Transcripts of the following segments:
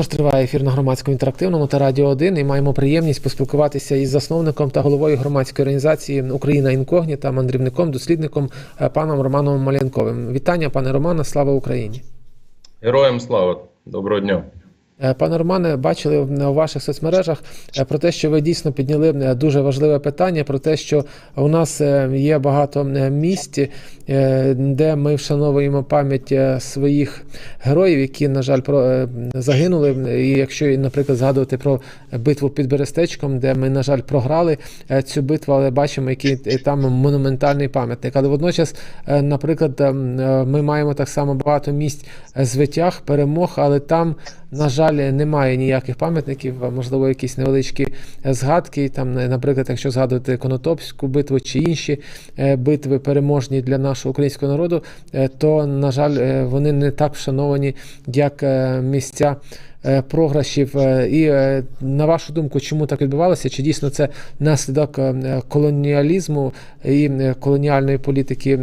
Тож триває ефір на громадському інтерактивному та Радіо 1 і маємо приємність поспілкуватися із засновником та головою громадської організації Україна Інкогніта, мандрівником, дослідником е, паном Романом Малянковим. Вітання, пане Романе, слава Україні! Героям слава! Доброго дня! Е, Пане Романе, бачили у ваших соцмережах е, про те, що ви дійсно підняли е, дуже важливе питання про те, що у нас є багато місць, де ми вшановуємо пам'ять своїх героїв, які, на жаль, загинули. І якщо, наприклад, згадувати про битву під Берестечком, де ми, на жаль, програли цю битву, але бачимо, який там монументальний пам'ятник. Але водночас, наприклад, ми маємо так само багато місць звитяг, перемог, але там. На жаль, немає ніяких пам'ятників, можливо, якісь невеличкі е, згадки. Там, наприклад, якщо згадувати Конотопську битву чи інші е, битви переможні для нашого українського народу, е, то, на жаль, вони не так вшановані, як місця. Е, Програшів Е, і е, на вашу думку, чому так відбувалося? Чи дійсно це наслідок колоніалізму і колоніальної політики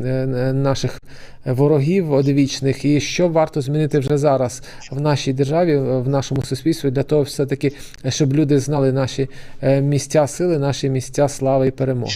наших ворогів одвічних, і що варто змінити вже зараз в нашій державі, в нашому суспільстві, для того, все таки, щоб люди знали наші місця сили, наші місця слави і перемоги.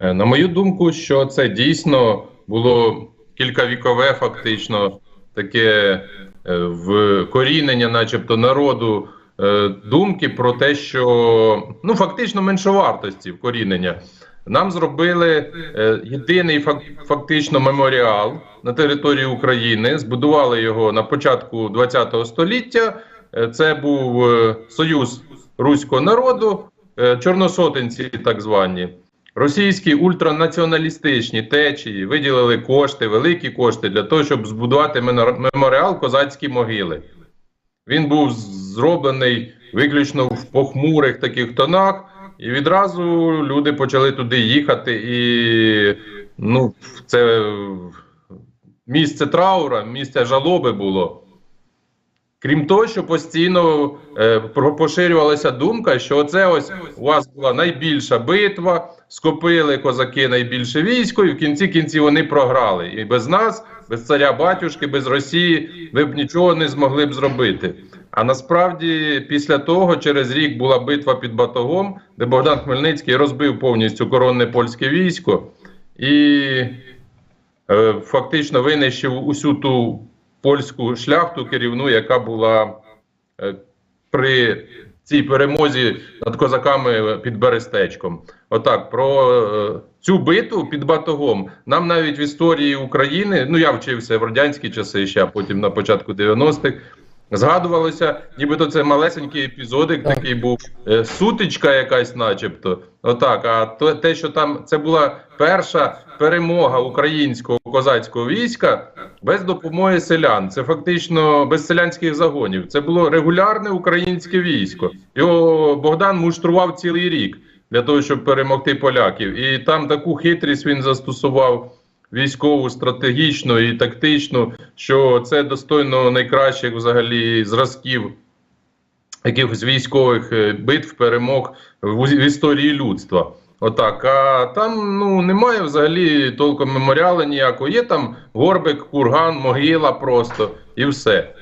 На мою думку, що це дійсно було кількавікове, фактично, таке вкорінення, начебто, народу е, думки про те, що ну фактично меншовартості вкорінення. Нам зробили е, єдиний фак- фактично меморіал на території України. Збудували його на початку ХХ століття. Е, Це був е, Союз Руського народу, е, чорносотенці, так звані. Російські ультранаціоналістичні течії виділили кошти, великі кошти для того, щоб збудувати меморіал козацькі могили. Він був зроблений виключно в похмурих таких тонах, і відразу люди почали туди їхати. І ну, це місце траура, місце жалоби було. Крім того, що постійно е, поширювалася думка, що це ось у вас була найбільша битва, скопили козаки найбільше військо, і в кінці кінці вони програли. І без нас, без царя батюшки, без Росії, ви б нічого не змогли б зробити. А насправді, після того, через рік була битва під Батогом, де Богдан Хмельницький розбив повністю коронне польське військо і е, фактично винищив усю ту польську шляхту керівну, яка була е, при цій перемозі над козаками під Берестечком. Отак, про е, цю биту під Батогом нам навіть в історії України, ну я вчився в радянські часи, ще а потім на початку 90-х, згадувалося, нібито це малесенький епізодик Так. такий був, е, сутичка якась, начебто. Отак. А то, те, що там це була перша перемога українського козацького війська без допомоги селян. Це фактично без селянських загонів. Це було регулярне українське військо. Його Богдан муштрував цілий рік для того, щоб перемогти поляків. І там таку хитрість він застосував військову, стратегічну і тактичну, що це достойно найкращих взагалі зразків якихось військових е, битв, перемог в, історії людства. Отак. А там ну немає взагалі толком меморіалу ніякого. Є там горбик, курган, могила просто і все.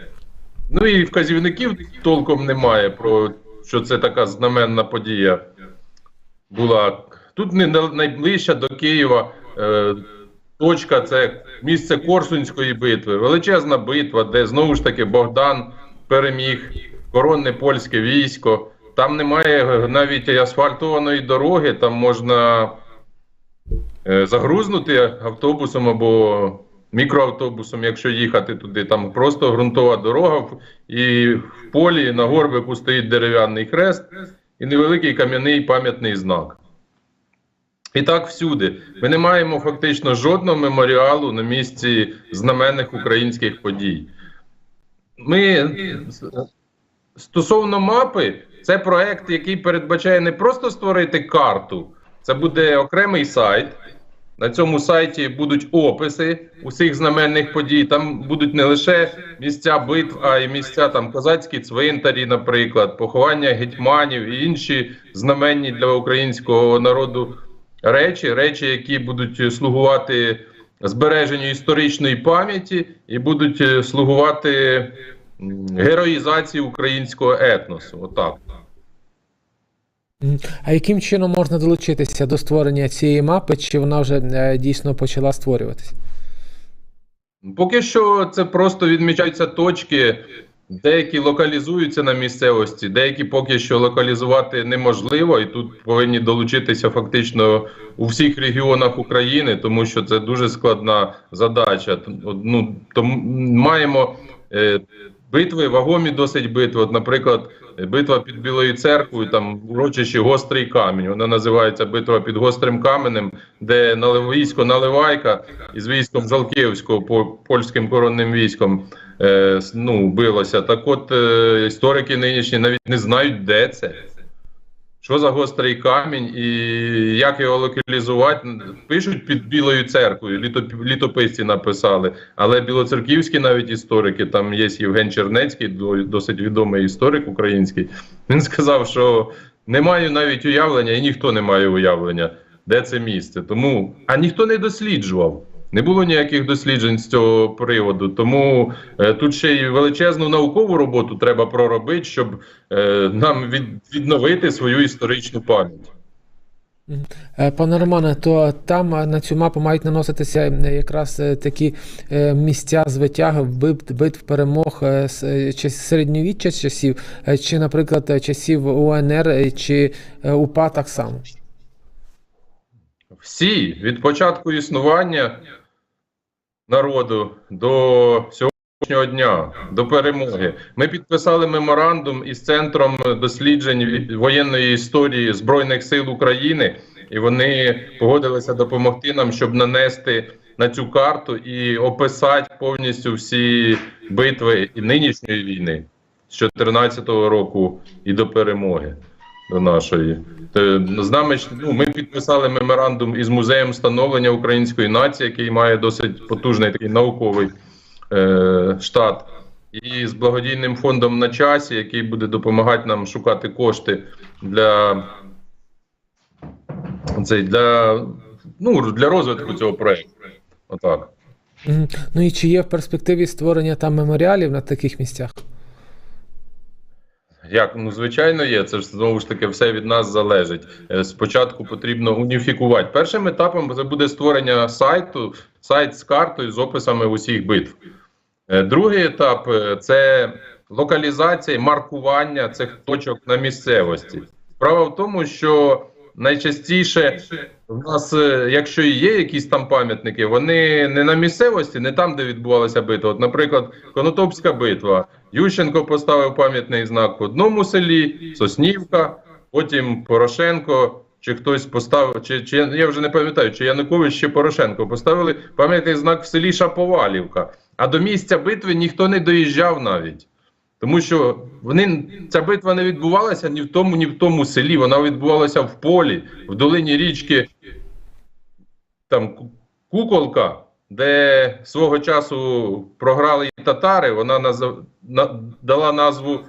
Ну і вказівників толком немає про що це така знаменна подія була. Тут не найближча до Києва е, точка це місце Корсунської битви. Величезна битва, де знову ж таки Богдан переміг коронне польське військо. Там немає навіть асфальтованої дороги, там можна е, загрузнути автобусом або мікроавтобусом, якщо їхати туди. Там просто ґрунтова дорога, і в полі на горбику стоїть дерев'яний хрест і невеликий кам'яний пам'ятний знак. І так всюди. Ми не маємо фактично жодного меморіалу на місці знаменних українських подій. Ми стосовно мапи, це проект, який передбачає не просто створити карту, це буде окремий сайт. На цьому сайті будуть описи усіх знаменних подій. Там будуть не лише місця битв, а й місця там козацькі цвинтарі, наприклад, поховання гетьманів і інші знаменні для українського народу речі, речі, які будуть слугувати збереженню історичної пам'яті і будуть е, слугувати героїзації українського етносу. Отак. А яким чином можна долучитися до створення цієї мапи, чи вона вже е, дійсно почала створюватися? Поки що це просто відмічаються точки, деякі локалізуються на місцевості, деякі поки що локалізувати неможливо, і тут повинні долучитися фактично у всіх регіонах України, тому що це дуже складна задача. Ну, тому маємо е, битви, вагомі досить битви. От, наприклад, битва під Білою церквою, там урочище Гострий камінь. Вона називається битва під гострим каменем, де військо Наливайка із військом Жалківського по польським коронним військом е, ну, билося. Так от е, історики нинішні навіть не знають, де це. Що за гострий камінь і як його локалізувати? Пишуть під Білою церквою, літописці написали. Але білоцерківські навіть історики, там є Євген Чернецький, досить відомий історик український. Він сказав, що не маю навіть уявлення, і ніхто не має уявлення, де це місце. Тому, а ніхто не досліджував. Не було ніяких досліджень з цього приводу. Тому е, тут ще й величезну наукову роботу треба проробити, щоб е, нам від, відновити свою історичну пам'ять. Е, Пане Романе, то там е, на цю мапу мають наноситися якраз е, такі місця з витягів, битв, перемог з чи середньовіччя часів, чи, наприклад, часів УНР, чи УПА так само. Всі від початку існування народу до сьогоднішнього дня, до перемоги. Ми підписали меморандум із Центром досліджень воєнної історії Збройних сил України, і вони погодилися допомогти нам, щоб нанести на цю карту і описати повністю всі битви і нинішньої війни з 2014 року і до перемоги до нашої. З нами ну, ми підписали меморандум із музеєм становлення української нації, який має досить потужний такий науковий е, штат, і з благодійним фондом на часі, який буде допомагати нам шукати кошти для, цей, для, ну, для розвитку цього проєкту. Отак. Ну і чи є в перспективі створення там меморіалів на таких місцях? Як ну звичайно є, це ж знову ж таки все від нас залежить. Е, Спочатку потрібно уніфікувати. Першим етапом це буде створення сайту, сайт з картою з описами усіх битв. Е, Другий етап е, це локалізація, маркування цих точок на місцевості. Справа в тому, що найчастіше в нас, е, якщо і є якісь там пам'ятники, вони не на місцевості, не там, де відбувалася битва. От, наприклад, Конотопська битва. Ющенко поставив пам'ятний знак в одному селі, Соснівка, потім Порошенко. Чи хтось поставив, чи, чи я вже не пам'ятаю, чи Янукович чи Порошенко поставили пам'ятний знак в селі Шаповалівка. А до місця битви ніхто не доїжджав навіть. Тому що вони, ця битва не відбувалася ні в тому, ні в тому селі. Вона відбувалася в полі, в долині річки там Куколка, де свого часу програли і татари. Вона назв... на... дала назву.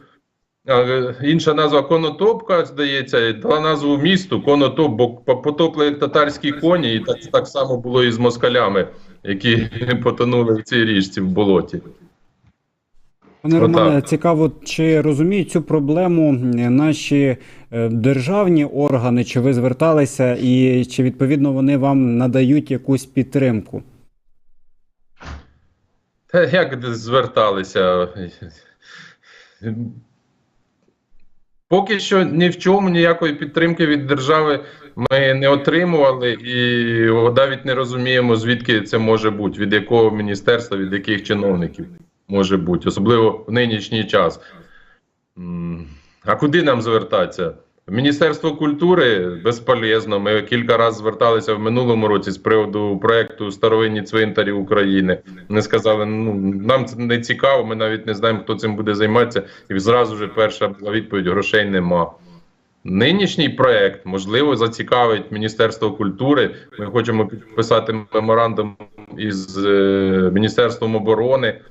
Інша назва Конотопка, здається, дала назву місту Конотоп, бо по- потопли татарські коні, і так, так само було і з москалями, які потонули в цій річці в болоті. Пане. Романе, цікаво, чи розуміють цю проблему наші е, державні органи, чи ви зверталися, і чи відповідно вони вам надають якусь підтримку? Та як зверталися? Поки що ні в чому ніякої підтримки від держави ми не отримували і навіть не розуміємо, звідки це може бути, від якого міністерства, від яких чиновників може бути, особливо в нинішній час. А куди нам звертатися? Міністерство культури безполезно. Ми кілька разів зверталися в минулому році з приводу проекту Старовинні цвинтарі України. Вони сказали, ну нам це не цікаво, ми навіть не знаємо, хто цим буде займатися. І зразу ж перша була відповідь: грошей нема. Нинішній проект можливо зацікавить Міністерство культури. Ми хочемо підписати меморандум із е, Міністерством оборони.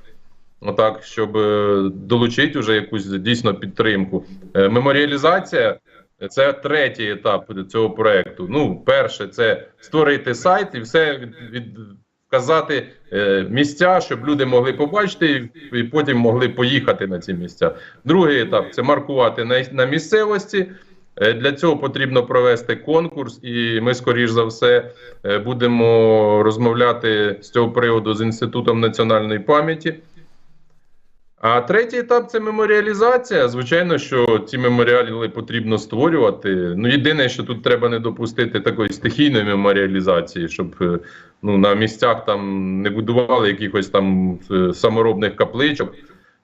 Отак, щоб е, долучити вже якусь дійсно підтримку. Е, Меморіалізація це третій етап цього проекту. Ну, перше, це створити сайт і все від, вказати е, місця, щоб люди могли побачити і, потім могли поїхати на ці місця. Другий етап це маркувати на, місцевості. Для цього потрібно провести конкурс, і ми, скоріш за все, будемо розмовляти з цього приводу з Інститутом національної пам'яті. А третій етап це меморіалізація. Звичайно, що ці меморіали потрібно створювати. Ну, єдине, що тут треба не допустити такої стихійної меморіалізації, щоб е, ну, на місцях там не будували якихось там е, саморобних капличок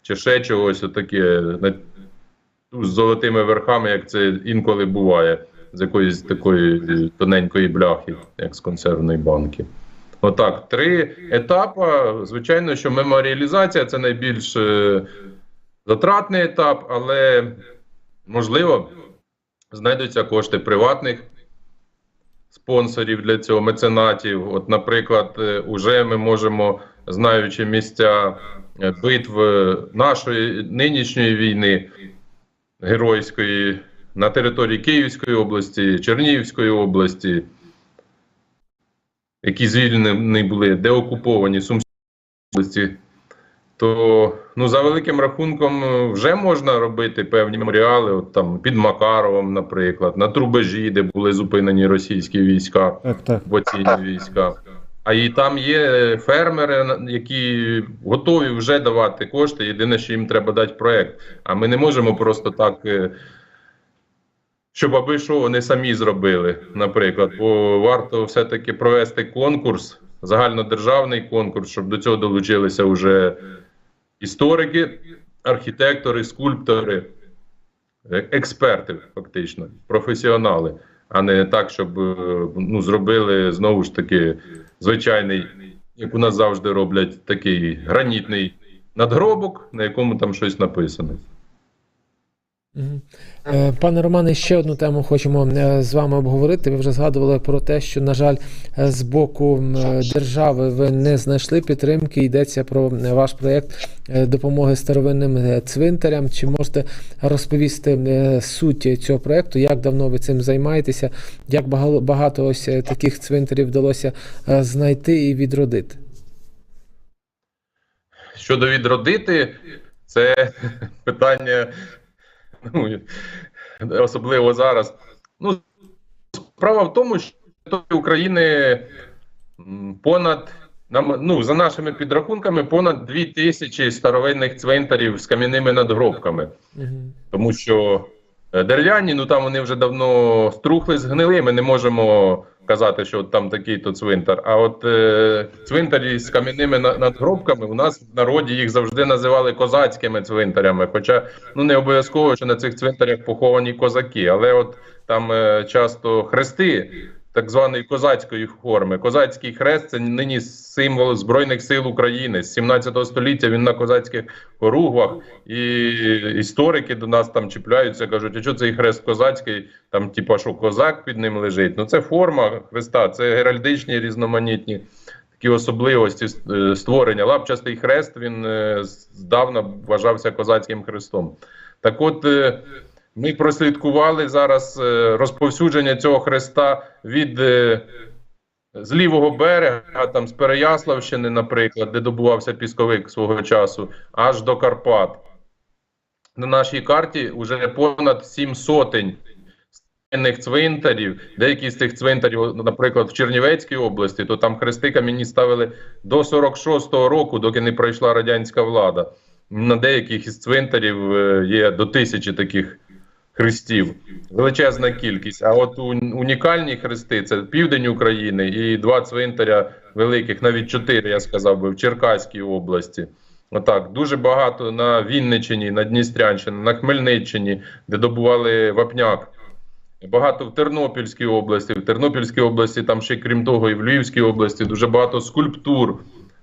чи ще чогось отаке на- з золотими верхами, як це інколи буває, з якоїсь такої тоненької бляхи, як з консервної банки. Отак, три етапи. Звичайно, що меморіалізація це найбільш е, затратний етап, але можливо знайдуться кошти приватних спонсорів для цього, меценатів. От, наприклад, е, уже ми можемо, знаючи місця е, битв нашої нинішньої війни геройської на території Київської області, Чернігівської області які звільнені були, деокуповані Сумської області, то ну, за великим рахунком е, вже можна робити певні меморіали, от там під Макаровом, наприклад, на Трубежі, де були зупинені російські війська, окупаційні війська. А і там є фермери, які готові вже давати кошти. Єдине, що їм треба дати проект. А ми не можемо просто так, е, щоб аби що вони самі зробили, наприклад. Бо варто все-таки провести конкурс, загальнодержавний конкурс, щоб до цього долучилися вже історики, архітектори, скульптори, е- експерти, фактично, професіонали, а не так, щоб е, ну, зробили знову ж таки звичайний, як у нас завжди роблять, такий гранітний надгробок, на якому там щось написано. Е, Пане Романе, ще одну тему хочемо е, з вами обговорити. Ви вже згадували про те, що, на жаль, е, з боку держави ви не знайшли підтримки. Йдеться про ваш проєкт допомоги старовинним цвинтарям. Чи можете розповісти суть цього проєкту? Як давно ви цим займаєтеся? Як багато ось таких цвинтарів вдалося знайти і відродити? Щодо відродити, це питання, ну, особливо зараз. Ну, справа в тому, що України понад, ну, за нашими підрахунками, понад 2 тисячі старовинних цвинтарів з кам'яними надгробками. Тому що е, дерев'яні, ну там вони вже давно струхли, згнили. Ми не можемо казати, що там такий то цвинтар. А от е, цвинтарі з кам'яними на- надгробками у нас в народі їх завжди називали козацькими цвинтарями. Хоча ну не обов'язково, що на цих цвинтарях поховані козаки, але от там е, часто хрести. Так званої козацької форми. Козацький хрест це нині символ Збройних сил України. З 17 століття він на козацьких хоругвах, і історики до нас там чіпляються, кажуть, а що цей хрест козацький, там, типа, що козак під ним лежить. Ну, це форма хреста, це геральдичні різноманітні такі особливості е, створення. Лапчастий хрест він е, здавна вважався козацьким хрестом. Так от. Ми прослідкували зараз е, розповсюдження цього хреста від е, з лівого берега, там з Переяславщини, наприклад, де добувався пісковик свого часу, аж до Карпат. На нашій карті вже понад сім сотень старинних цвинтарів. Деякі з цих цвинтарів, наприклад, в Чернівецькій області, то там хрести кам'яні ставили до 46-го року, доки не пройшла радянська влада. На деяких із цвинтарів е, є до тисячі таких хрестів. Величезна кількість. А от унікальні хрести це південь України і два цвинтаря великих, навіть чотири, я сказав би, в Черкаській області. Отак, дуже багато на Вінниччині, на Дністрянщині, на Хмельниччині, де добували вапняк. Багато в Тернопільській області. В Тернопільській області, там ще крім того, і в Львівській області дуже багато скульптур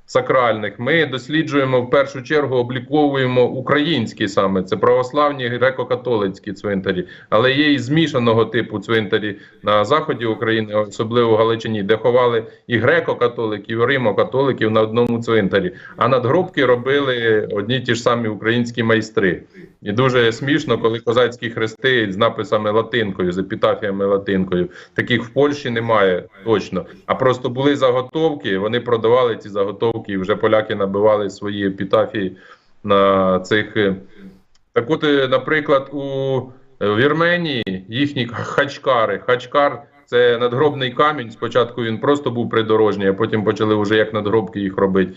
сакральних, ми досліджуємо в першу чергу, обліковуємо українські саме це православні греко-католицькі цвинтарі, але є і змішаного типу цвинтарі на заході України, особливо в Галичині, де ховали і греко-католиків, і римо-католиків на одному цвинтарі. А надгробки робили одні ті ж самі українські майстри. І дуже смішно, коли козацькі хрести з написами латинкою, з епітафіями латинкою. Таких в Польщі немає точно. А просто були заготовки, вони продавали ці заготовки, і вже поляки набивали свої епітафії на цих. е. Так от, е, наприклад, у е, Вірменії їхні хачкари. Хачкар це надгробний камінь. Спочатку він просто був придорожній, а потім почали вже як надгробки їх робити.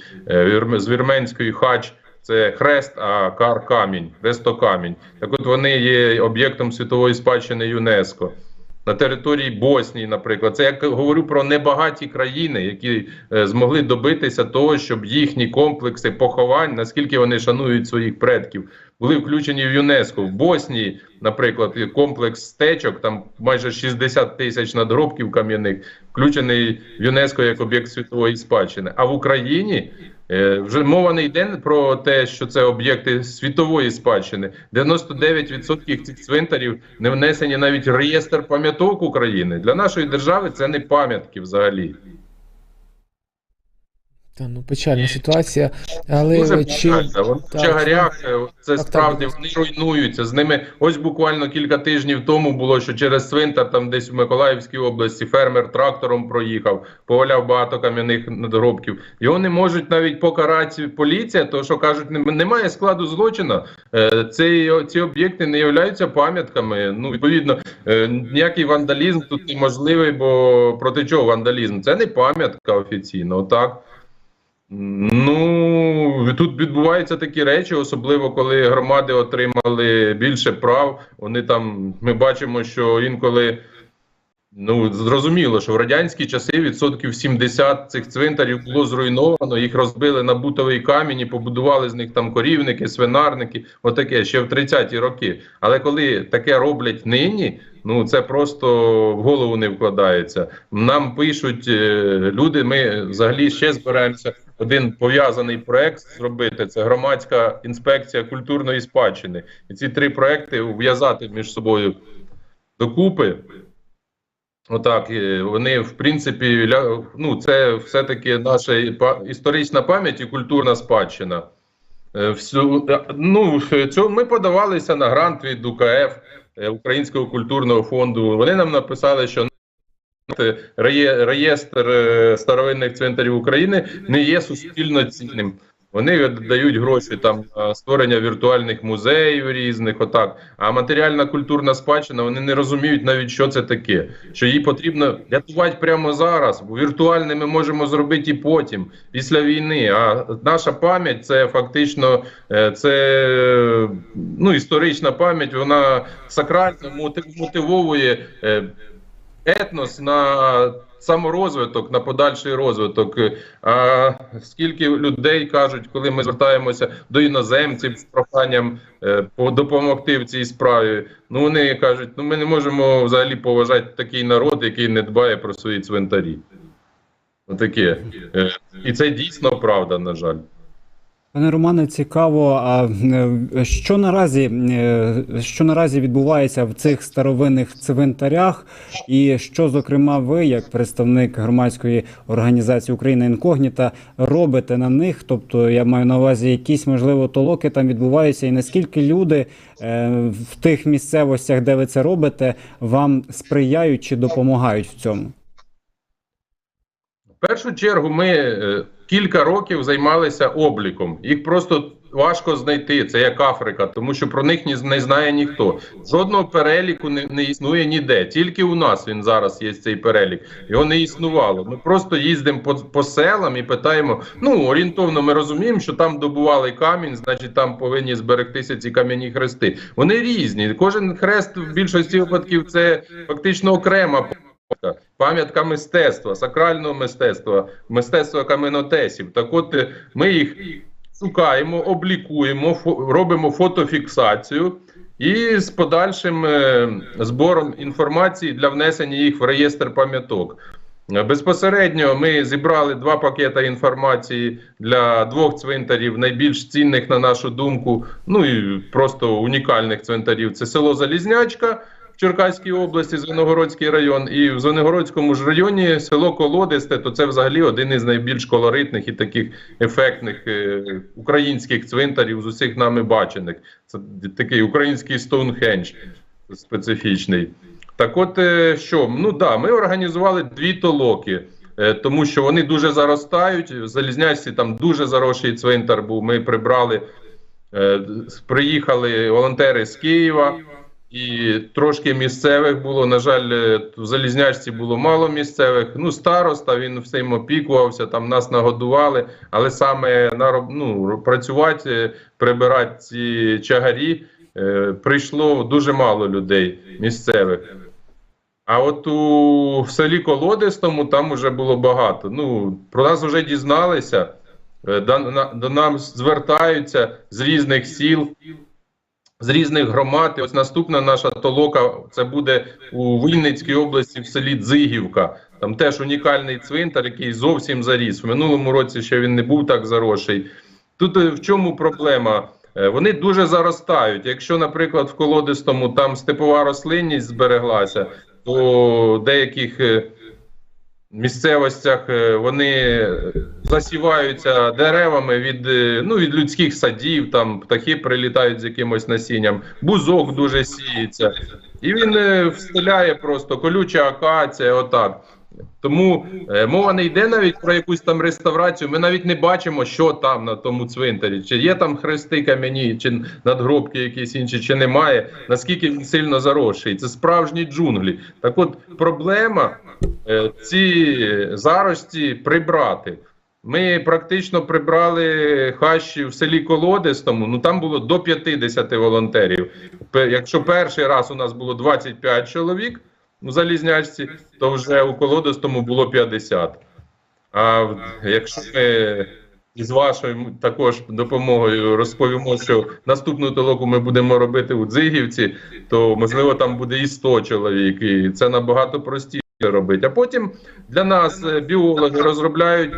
З вірменської хач це хрест, а кар камінь, хрестокамінь. Так от вони є об'єктом світової спадщини ЮНЕСКО. На території Боснії, наприклад, це я говорю про небагаті країни, які е, змогли добитися того, щоб їхні комплекси поховань, наскільки вони шанують своїх предків, були включені в ЮНЕСКО. В Боснії, наприклад, комплекс стечок, там майже 60 тисяч надгробків кам'яних, включений в ЮНЕСКО як об'єкт світової спадщини. А в Україні вже мова не йде про те, що це об'єкти світової спадщини. 99% цих цвинтарів не внесені навіть в реєстр пам'яток України. Для нашої держави це не пам'ятки взагалі. Та, ну, печальна ситуація. Але Дуже чи. Вони в чагарях е, це так, справді так. вони руйнуються. З ними ось буквально кілька тижнів тому було, що через цвинтар, там десь в Миколаївській області, фермер трактором проїхав, поваляв багато кам'яних надгробків. Його не можуть навіть покарати поліція, тому що кажуть, немає складу злочину. Е, Ці, ці об'єкти не являються пам'ятками. Ну, відповідно, е, ніякий вандалізм тут неможливий, бо проти чого вандалізм? Це не пам'ятка офіційно, так. Ну тут відбуваються такі речі, особливо коли громади отримали більше прав. Вони там ми бачимо, що інколи ну зрозуміло, що в радянські часи відсотків 70 цих цвинтарів було зруйновано. Їх розбили на бутовий камінь і побудували з них там корівники, свинарники, отаке ще в 30-ті роки. Але коли таке роблять нині. Ну це просто в голову не вкладається. Нам пишуть е, люди. Ми взагалі ще збираємося один пов'язаний проект зробити. Це громадська інспекція культурної спадщини. І ці три проекти ув'язати між собою докупи. Отак, вони в принципі ну, це все-таки наша історична пам'ять і культурна спадщина. Е, Всю, е, ну, цього ми подавалися на грант від УКФ е, Українського культурного фонду. Вони нам написали, що реєстр е, старовинних цвинтарів України не є суспільно цінним. Вони дають гроші там на створення віртуальних музеїв різних, отак. А матеріальна культурна спадщина вони не розуміють навіть, що це таке. Що її потрібно рятувати прямо зараз, бо віртуальне ми можемо зробити і потім, після війни. А наша пам'ять це фактично е, це е, ну, історична пам'ять, вона сакрально мотив- мотивовує е, етнос на саморозвиток, на подальший розвиток. А скільки людей кажуть, коли ми звертаємося до іноземців з проханням е, допомогти в цій справі, ну вони кажуть, ну ми не можемо взагалі поважати такий народ, який не дбає про свої цвинтарі. Отаке. Е, І це дійсно правда, на жаль. Пане Романе, цікаво, а е, що наразі, е, що наразі відбувається в цих старовинних цвинтарях, і що, зокрема, ви, як представник громадської організації Україна Інкогніта, робите на них? Тобто, я маю на увазі, якісь можливо толоки там відбуваються, і наскільки люди е, в тих місцевостях, де ви це робите, вам сприяють чи допомагають в цьому? В першу чергу ми кілька років займалися обліком. Їх просто важко знайти. Це як Африка, тому що про них ні, не знає ніхто. Жодного переліку не, не існує ніде. Тільки у нас він зараз є цей перелік. Його не існувало. Ми просто їздимо по, по селам і питаємо. Ну орієнтовно, ми розуміємо, що там добували камінь, значить там повинні зберегтися ці кам'яні хрести. Вони різні. Кожен хрест в більшості випадків це фактично окрема пам'ятка. Мистецтва, сакрального мистецтва, мистецтва каменотесів. Так от е, ми їх шукаємо, облікуємо, фо- робимо фотофіксацію і з подальшим е, збором інформації для внесення їх в реєстр пам'яток. Безпосередньо ми зібрали два пакета інформації для двох цвинтарів, найбільш цінних на нашу думку, ну і просто унікальних цвинтарів. Це село Залізнячка в Черкаській області, Звенигородський район, і в Звенигородському ж районі село Колодисте, то це взагалі один із найбільш колоритних і таких ефектних е, українських цвинтарів з усіх нами бачених. Це такий український Стоунхендж специфічний. Так от е, що, ну да, ми організували дві толоки, е, тому що вони дуже заростають. В Залізнячці там дуже заросший цвинтар був. Ми прибрали, приїхали волонтери з Києва. І трошки місцевих було. На жаль, е, в Залізнячці було мало місцевих. Ну, староста, він всім опікувався, там нас нагодували, але саме на ну, працювати, е, прибирати ці чагарі е, прийшло дуже мало людей місцевих. А от у в селі Колодистому там вже було багато. Ну, про нас вже дізналися, е, до, до нас звертаються з різних сіл, з різних громад. І ось наступна наша толока це буде у Вінницькій області в селі Дзигівка. Там теж унікальний цвинтар, який зовсім заріс. В минулому році ще він не був так заросший. Тут е, в чому проблема? Е, Вони дуже заростають. Якщо, наприклад, в колодистому там степова рослинність збереглася, то деяких е, місцевостях е, вони засіваються деревами від, е, ну, від людських садів, там птахи прилітають з якимось насінням, бузок дуже сіється. І він е, встиляє просто колюча акація, отак. Тому е, мова не йде навіть про якусь там реставрацію. Ми навіть не бачимо, що там на тому цвинтарі. Чи є там хрести кам'яні, чи надгробки якісь інші, чи немає. Наскільки він сильно заросший. Це справжні джунглі. Так от проблема е, ці зарості прибрати. Ми практично прибрали хащі в селі Колодистому. Ну там було до 50 волонтерів. Якщо перший раз у нас було 25 чоловік у залізнячці, то вже у Колодистому було 50. А якщо ми із вашою також допомогою розповімо, що наступну толоку ми будемо робити у Дзигівці, то можливо там буде і 100 чоловік, і це набагато простіше робити. А потім для нас е, біологи розробляють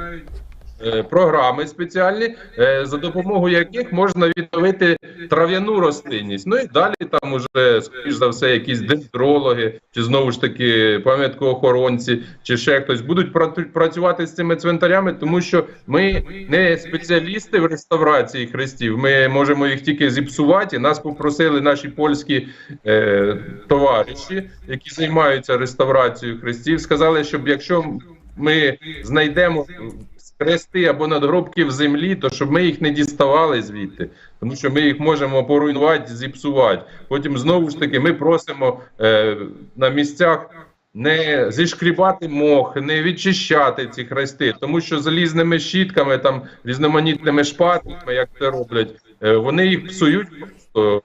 програми спеціальні, е, за допомогою яких можна відновити трав'яну рослинність. Ну і далі там уже, скоріш за все, якісь дендрологи, чи знову ж таки пам'яткоохоронці, чи ще хтось будуть працювати з цими цвинтарями, тому що ми не спеціалісти в реставрації хрестів. Ми можемо їх тільки зіпсувати. Нас попросили наші польські е, товариші, які займаються реставрацією хрестів, сказали, щоб якщо ми знайдемо хрести або надгробки в землі, то щоб ми їх не діставали звідти, тому що ми їх можемо поруйнувати, зіпсувати. Потім знову ж таки ми просимо е, на місцях. Не зішкрібати мох, не відчищати ці хрести, тому що залізними щітками, там різноманітними шпателями, як це роблять, е, вони їх псують,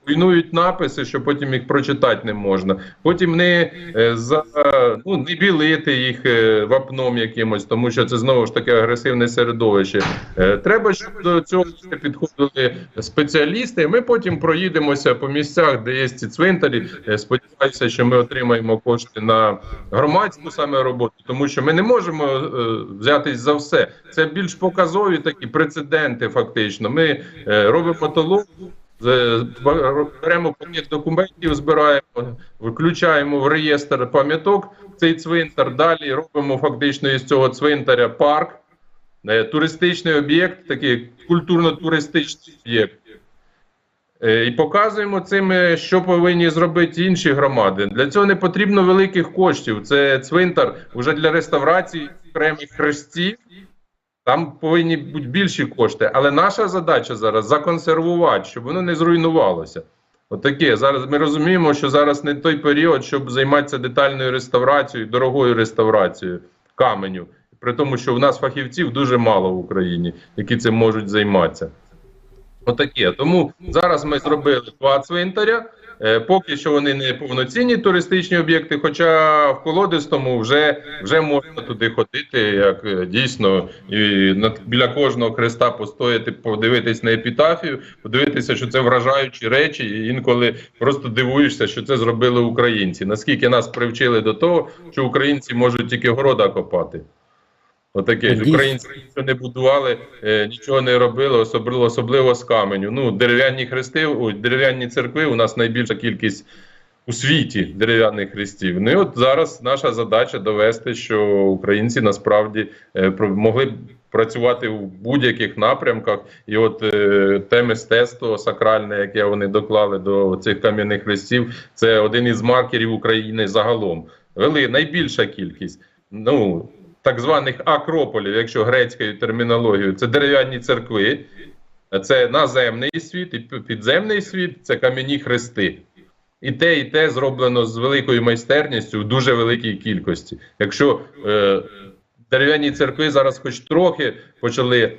руйнують написи, що потім їх прочитати не можна. Потім не е, за ну не білити їх е, вапном якимось, тому що це знову ж таки агресивне середовище. Е, Треба, щоб до цього підходили спеціалісти. Ми потім проїдемося по місцях, де є ці цвинтарі. Е, Сподіваюся, що ми отримаємо кошти на громадську саме роботу, тому що ми не можемо е, взятись за все. Це більш показові такі прецеденти. Фактично, ми е, робимо толоку. Беремо пакет документів, збираємо, виключаємо в реєстр пам'яток цей цвинтар. Далі робимо фактично із цього цвинтаря парк, е, туристичний об'єкт, такий культурно-туристичний об'єкт. Е, І показуємо цим, е, що повинні зробити інші громади. Для цього не потрібно великих коштів. Це цвинтар вже для реставрації окремих хрестів. Там повинні бути більші кошти. Але наша задача зараз законсервувати, щоб воно не зруйнувалося. Отаке. Зараз ми розуміємо, що зараз не той період, щоб займатися детальною реставрацією, дорогою реставрацією каменю. При тому, що в нас фахівців дуже мало в Україні, які цим можуть займатися. Отаке. Тому зараз ми зробили два цвинтаря. Е, Поки що вони не повноцінні туристичні об'єкти, хоча в колодистому вже, вже можна туди ходити, як е, дійсно і над, біля кожного хреста постояти, подивитись на епітафію, подивитися, що це вражаючі речі, і інколи просто дивуєшся, що це зробили українці. Наскільки нас привчили до того, що українці можуть тільки города копати. Отаке ж українці нічого не будували, е, нічого не робили, особливо особливо з каменю. Ну, дерев'яні хрести, дерев'яні церкви. У нас найбільша кількість у світі дерев'яних хрестів. Ну і от зараз наша задача довести, що українці насправді е, могли б працювати у будь-яких напрямках. І от е, те мистецтво сакральне, яке вони доклали до цих кам'яних хрестів, це один із маркерів України загалом. Вели найбільша кількість. Ну так званих акрополів, якщо грецькою термінологією, це дерев'яні церкви, це наземний світ і підземний світ це кам'яні хрести. І те, і те зроблено з великою майстерністю в дуже великій кількості. Якщо е, дерев'яні церкви зараз хоч трохи почали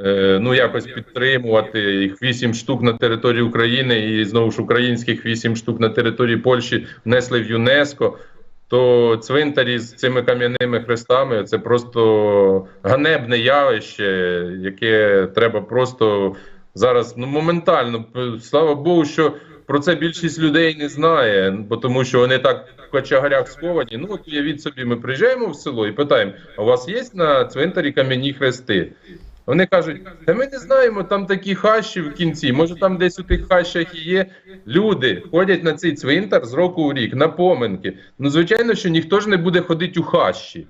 е, ну якось підтримувати їх вісім штук на території України, і знову ж українських вісім штук на території Польщі внесли в ЮНЕСКО. То цвинтарі з цими кам'яними хрестами це просто ганебне явище, яке треба просто зараз ну моментально. Слава Богу, що про це більшість людей не знає, бо тому що вони так в кочегарях сховані. Ну от уявіть собі, ми приїжджаємо в село і питаємо: а у вас є на цвинтарі кам'яні хрести? Вони кажуть, та ми не знаємо, там такі хащі в кінці. Може, там десь у тих хащах і є. Люди ходять на цей цвинтар з року в рік на поминки. Ну, звичайно, що ніхто ж не буде ходити у хащі.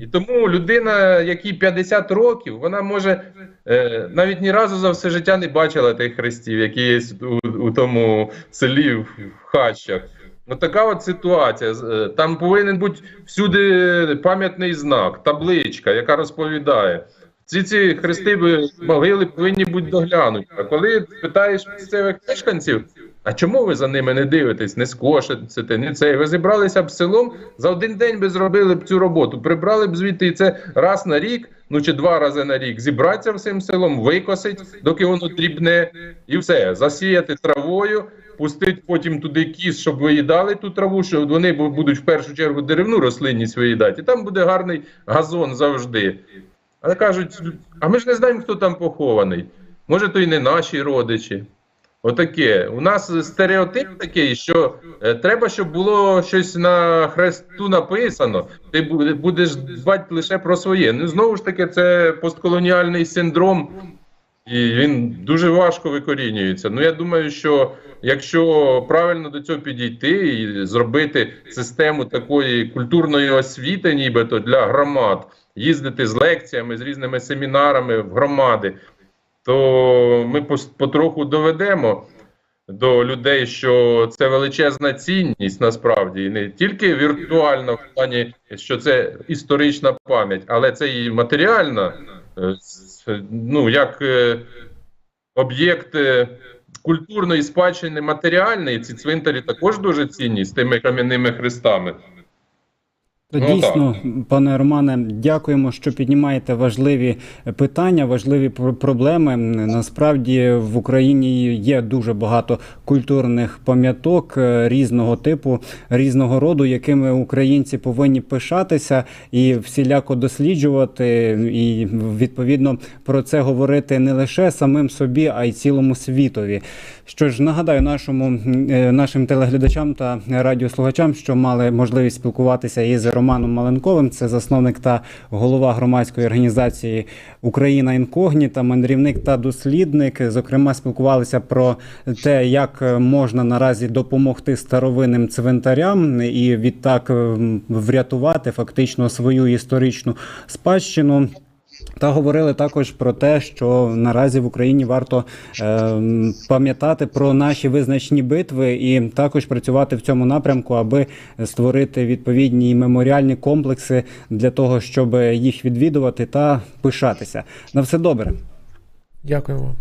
І тому людина, якій 50 років, вона може е, навіть ні разу за все життя не бачила тих хрестів, які є у, у тому селі в хащах. Ну така от ситуація. Е, Там повинен бути всюди пам'ятний знак, табличка, яка розповідає. Ці ці хрести би- могили повинні бути доглянуті. А коли питаєш місцевих мешканців, а чому ви за ними не дивитесь, не скошите, не це? Ви зібралися б селом, за один день би зробили б цю роботу, прибрали б звідти і це раз на рік, ну чи два рази на рік, зібратися всім селом, викосить, доки воно дрібне, і все, засіяти травою, пустити потім туди кіс, щоб виїдали ту траву, що вони бу- будуть в першу чергу деревну рослинність виїдати, і там буде гарний газон завжди. Але кажуть, а ми ж не знаємо, хто там похований. Може, то й не наші родичі. Отаке. У нас стереотип такий, що е, треба, щоб було щось на хресту написано. Ти будеш дбати лише про своє. Ну знову ж таки, це постколоніальний синдром, і він дуже важко викорінюється. Ну я думаю, що якщо правильно до цього підійти і зробити систему такої культурної освіти, нібито для громад, їздити з лекціями, з різними семінарами в громади, то ми потроху доведемо до людей, що це величезна цінність насправді, і не тільки віртуальна в плані, що це історична пам'ять, але це і матеріальна, е, ну як е, об'єкт е, культурної спадщини матеріальний. Ці цвинтарі також дуже цінні з тими кам'яними хрестами. Ну, Дійсно, пане Романе, дякуємо, що піднімаєте важливі питання, важливі пр- проблеми. Насправді в Україні є дуже багато культурних пам'яток е, різного типу, різного роду, якими українці повинні пишатися і всіляко досліджувати, і відповідно про це говорити не лише самим собі, а й цілому світові. Що ж, нагадаю нашому е, нашим телеглядачам та радіослухачам, що мали можливість спілкуватися із Романом Маленковим. Це засновник та голова громадської організації Україна Інкогніта, мандрівник та дослідник. Зокрема, спілкувалися про те, як можна наразі допомогти старовинним цвинтарям і відтак врятувати фактично свою історичну спадщину. Та говорили також про те, що наразі в Україні варто е, пам'ятати про наші визначні битви і також працювати в цьому напрямку, аби створити відповідні меморіальні комплекси для того, щоб їх відвідувати та пишатися. На все добре. Дякуємо вам.